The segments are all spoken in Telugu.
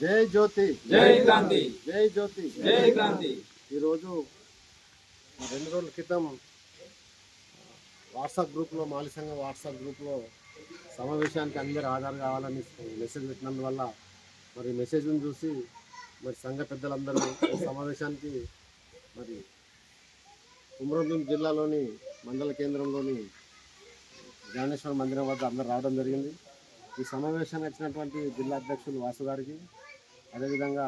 జై జ్యోతి. జై గాంధీ జై జ్యోతి. జై గాంధీ ఈరోజు రెండు రోజుల క్రితం వాట్సాప్ గ్రూప్లో మాలి సంఘం వాట్సాప్ గ్రూప్లో సమావేశానికి అందరు హాజరు కావాలని మెసేజ్ పెట్టినందువల్ల మరి మెసేజ్ని చూసి మరి సంఘ పెద్దలందరూ సమావేశానికి మరి కుమరంభీం జిల్లాలోని మండల కేంద్రంలోని జ్ఞానేశ్వర మందిరం వద్ద అందరు రావడం జరిగింది. ఈ సమావేశానికి వచ్చినటువంటి జిల్లా అధ్యక్షులు వాసు గారికి అదేవిధంగా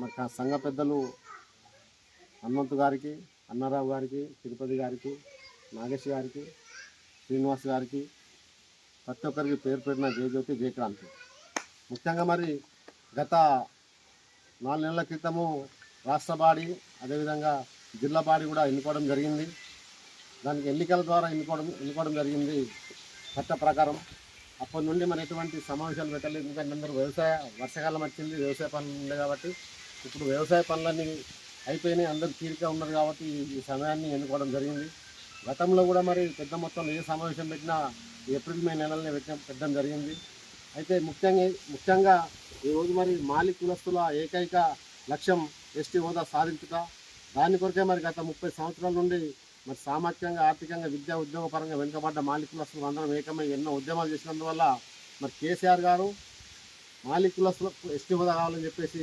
మా సంఘ పెద్దలు హనుమంతు గారికి అన్నారావు గారికి తిరుపతి గారికి నాగేష్ గారికి శ్రీనివాస్ గారికి ప్రతి ఒక్కరికి పేరు పెట్టిన జయజ్యోతి జయక్రాంతి ముఖ్యంగా మరి గత నాలుగు నెలల క్రితము రాష్ట్ర బాడీ అదేవిధంగా జిల్లా బాడీ కూడా ఎన్నుకోవడం జరిగింది. దానికి ఎన్నికల ద్వారా ఎన్నుకోవడం ఎన్నుకోవడం జరిగింది చట్ట ప్రకారం. అప్పటి నుండి మరి ఎటువంటి సమావేశాలు పెట్టలేదు. ఎందుకంటే అందరూ వ్యవసాయ వర్షాకాలం వచ్చింది వ్యవసాయ పనులు ఉండే కాబట్టి ఇప్పుడు వ్యవసాయ పనులన్నీ అయిపోయినాయి. అందరూ తీరిక ఉన్నారు కాబట్టి ఈ- ఈ సమయాన్ని ఎన్నుకోవడం జరిగింది. గతంలో కూడా మరి పెద్ద మొత్తంలో ఏ సమావేశం పెట్టినా ఏప్రిల్ మే నెలలనే పెట్టడం పెట్టడం జరిగింది. అయితే ముఖ్యంగా ముఖ్యంగా ఈరోజు మరి మాలి కులస్తుల ఏకైక లక్ష్యం ఎస్టీ హోదా సాధించుట. దాని కొరకే మరి గత ముప్పై సంవత్సరాల నుండి మరి సామాజికంగా ఆర్థికంగా విద్యా ఉద్యోగ పరంగా వెనుకబడ్డ మాలికులస్తులు అందరం ఏకమై ఎన్నో ఉద్యమాలు చేసినందువల్ల మరి కేసీఆర్ గారు మాలికులస్తులకు ఎస్టీ హోదా కావాలని చెప్పేసి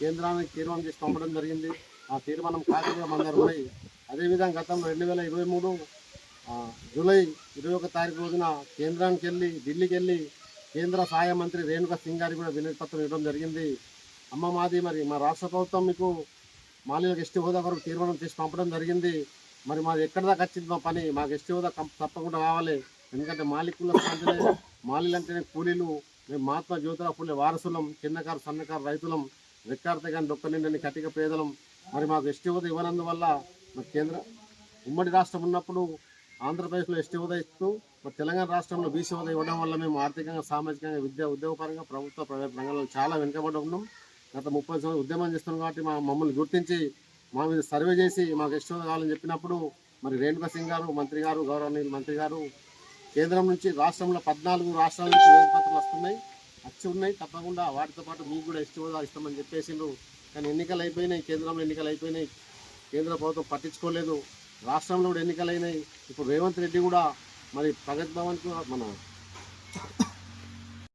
కేంద్రానికి తీర్మానం చేసి పంపడం జరిగింది. ఆ తీర్మానం కాకుండా మందరు ఉన్నాయి. అదేవిధంగా గతంలో రెండు వేల ఇరవై మూడు జూలై ఇరవై ఒక తారీఖు రోజున కేంద్రానికి వెళ్ళి ఢిల్లీకి వెళ్ళి కేంద్ర సహాయ మంత్రి రేణుకా సింగ్ గారికి కూడా వినతి పత్రం ఇవ్వడం జరిగింది. అమ్మ మాది మరి మా రాష్ట్ర ప్రభుత్వం మీకు మాలీలకు ఎస్టీ హోదా కొరకు తీర్మానం చేసి పంపడం జరిగింది. మరి మాది ఎక్కడ దాకా వచ్చింది మా పని? మాకు ఎస్టీ హోదా తప్పకుండా కావాలి ఎందుకంటే మాలికుల అంటేనే మాలీలు అంటేనే కూలీలు. మేము మహాత్మా జ్యోతిరావు వారసులం చిన్నకారు సన్నకారు రైతులం. రెక్కార్త కానీ డొక్క నిండని కటిక పేదలం. మరి మాకు ఎస్టీ హోదా ఇవ్వనందువల్ల మరి కేంద్ర ఉమ్మడి రాష్ట్రం ఉన్నప్పుడు ఆంధ్రప్రదేశ్లో ఎస్టీ హోదా ఇస్తూ మరి తెలంగాణ రాష్ట్రంలో బీసీ హోదా ఇవ్వడం వల్ల మేము ఆర్థికంగా సామాజికంగా విద్యా ఉద్యోగపరంగా ప్రభుత్వ ప్రైవేట్ రంగంలో చాలా వెనుకబడి ఉన్నాం. గత ముప్పై సంవత్సరాలు ఉద్యమం చేస్తున్నాం కాబట్టి మా మమ్మల్ని గుర్తించి మా మీద సర్వే చేసి మాకు ఎస్టీ కావాలని చెప్పినప్పుడు మరి రేణుకా సింగ్ గారు మంత్రి గారు గౌరవనీయులు మంత్రి గారు కేంద్రం నుంచి రాష్ట్రంలో పద్నాలుగు రాష్ట్రాల నుంచి వేదిపత్రులు వస్తున్నాయి వచ్చి ఉన్నాయి. తప్పకుండా వాటితో పాటు మీకు కూడా ఎస్టీ హోదా ఇస్తామని చెప్పేసిండ్రు. కానీ ఎన్నికలు అయిపోయినాయి కేంద్రంలో ఎన్నికలు అయిపోయినాయి. కేంద్ర ప్రభుత్వం పట్టించుకోలేదు. రాష్ట్రంలో కూడా ఎన్నికలైనాయి ఇప్పుడు రేవంత్ రెడ్డి కూడా మరి ప్రగతి భవన్కు మన